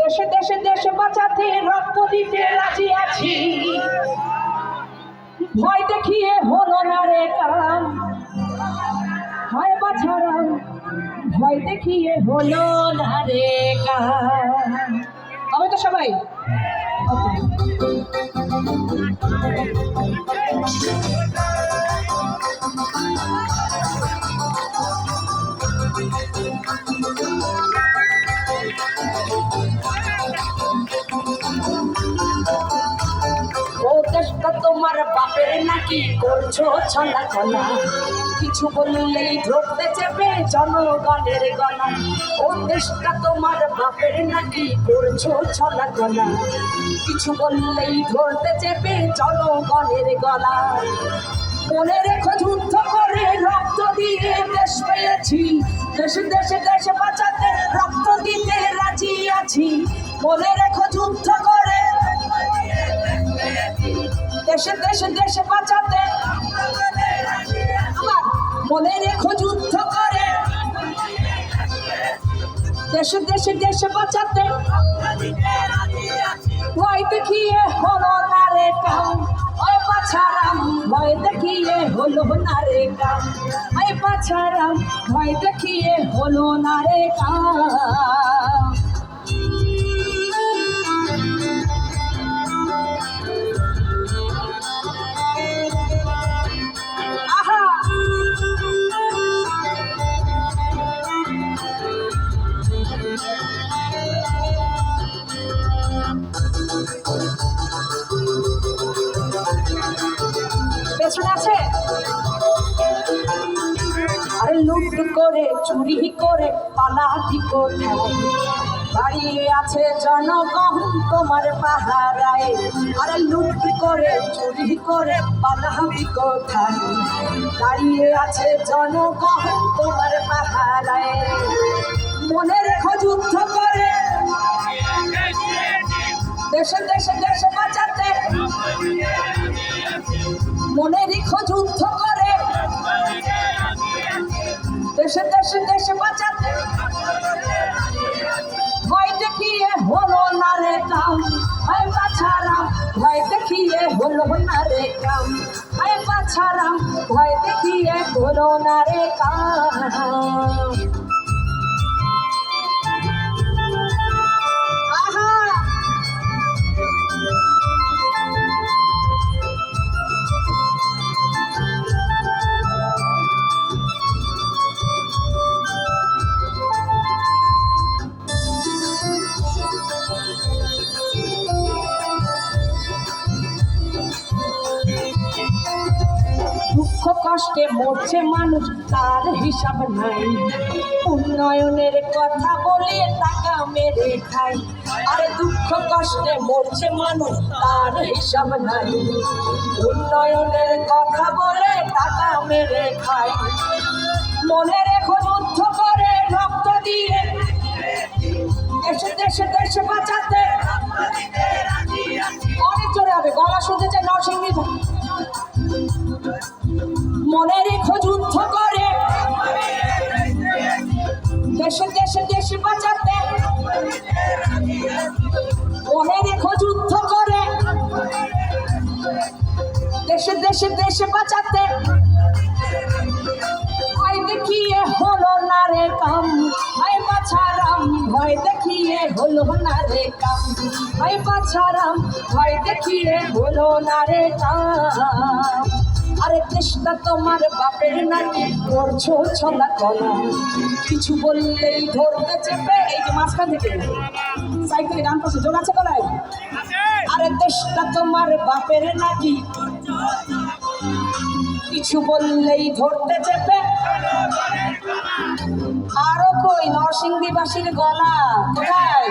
দেশে দেশে, দেশ বাঁচাতে রক্ত দিতে রাজি আছি। ভয় দেখিয়ে হলো না রে কাম হয় বাছারাম, ভয় দেখিয়ে হলো না রে কাম হবে তো সবাই. তোমার বাপের নাকি করছ ছলা ছলা কিছু বললেই ধরতে চেপে জনগণের গলা। ও দেশটা তোমার বাপের নাকি করছ ছলা ছলা কিছু বললেই ধরতে চেপে জনগণের গলা। মনে রেখো যুদ্ধ করে রক্ত দিয়ে দেশ পেয়েছি। দেশে দেশে দেশে বাঁচাতে রক্ত দিতে রাজি আছি। মনে রেখো যুদ্ধ দেশে দেশে দেশে বাঁচাতে। আমার মনে রেখো যুদ্ধ করে। দেশে দেশে দেশে বাঁচাতে। ভয় দেখিয়ে হলো না রে কাম। ওই পাছারাম, ভয় দেখিয়ে হলো না রে কাম। ওই পাছারাম, ভয় দেখিয়ে হলো না রে কাম। পেছনে আছে? আরে লুট করে, চুরি করে পালাটি কোথায় দাঁড়িয়ে আছে জনগণ তোমার পাহারায়। আরে লুট করে, চুরি করে পালাটি কোথায়? দাঁড়িয়ে আছে জনগণ তোমার পাহারায়। দেশে দেশে দেশে বাঁচাতে মনে রেখো যুদ্ধ করে। দেশে দেশে দেশে বাঁচাতে ভয় দেখিয়ে হলো না রে কাম। ভয় বাছারাম ভয় দেখিয়ে হলো না রে কাম। ভয় বাছারাম ভয় দেখিয়ে হলো না রে কাম। দুঃখ কষ্টে মরছে মানুষ, তার হিসাব নাই। উন্নয়নের কথা বলে টাকা মেরে খাই আরে দুঃখ কষ্টে মরছে মানুষ, তার হিসাব নাই। উন্নয়নের কথা বলে টাকা মেরে খাই মনে রেখো যুদ্ধ করে রক্ত দিয়ে। দেশে দেশে দেশে বাঁচাতে। অনেক জোরে হবে, গলা শুনতে চাই নরসিংদী মনে রেখো যুদ্ধ করে। দেশে দেশে দেশে বাঁচাতে। মনে রেখো যুদ্ধ করে। দেশে দেশে দেশে বাঁচাতে। ভয় দেখিয়ে হলো না রে কাম। ভয় পাছারাম ভয় দেখিয়ে হলো না রে কাম। ভয় পাছারাম ভয় দেখিয়ে হলো না রে কাম। আরে কৃষ্ণা, তোমার বাপের নাকি করছ ছলা কলা? কিছু বললেই ধরতে চেপে, এই যে মাঝখান থেকে। সাইকেলে গান করছে, জোর আছে গলায়? আরে দেশটা তোমার বাপের নাকি কিছু বললেই ধরতে চেপে কই নরসিংদীবাসীর গলা, কোথায়?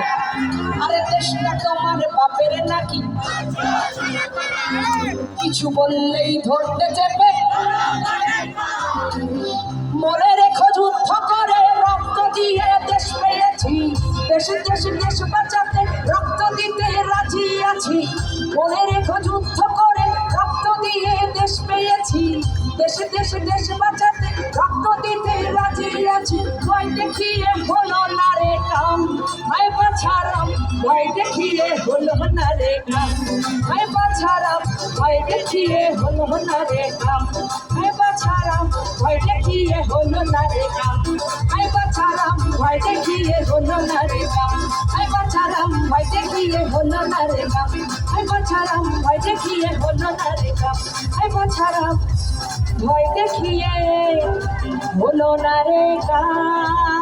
আরে দেশটা তোমার বাপের নাকি। কিছু বললেই ধরতে চেপে। মনে রেখো যুদ্ধ করে রক্ত দিয়ে দেশ পেয়েছি। দেশে দেশে, দেশ বাঁচাতে রক্ত দিতে রাজি আছি। মনে রেখো যুদ্ধ করে রক্ত দিয়ে দেশ পেয়েছি। দেশে দেশে, দেশ বাঁচাতে রক্ত দিতে রাজি ভয় দেখিয়ে হলো না রে কাম। ভয় বাছারাম ভয় দেখিয়ে হলো না রে কাম। ভয় বাছারাম ভয় দেখিয়ে হলো না রে কাম। বাছারাম ভয় দেখিয়ে হলো না রে কাম হায় বাছারাম ভয় দেখিয়ে হলো না রে কাম হায় বাছারাম ভয় দেখিয়ে হলো না রে কাম হায় বাছারাম ভয় দেখিয়ে হলো না রে কাম হায় বাছারাম ভয় দেখিয়ে হলো না রে কাম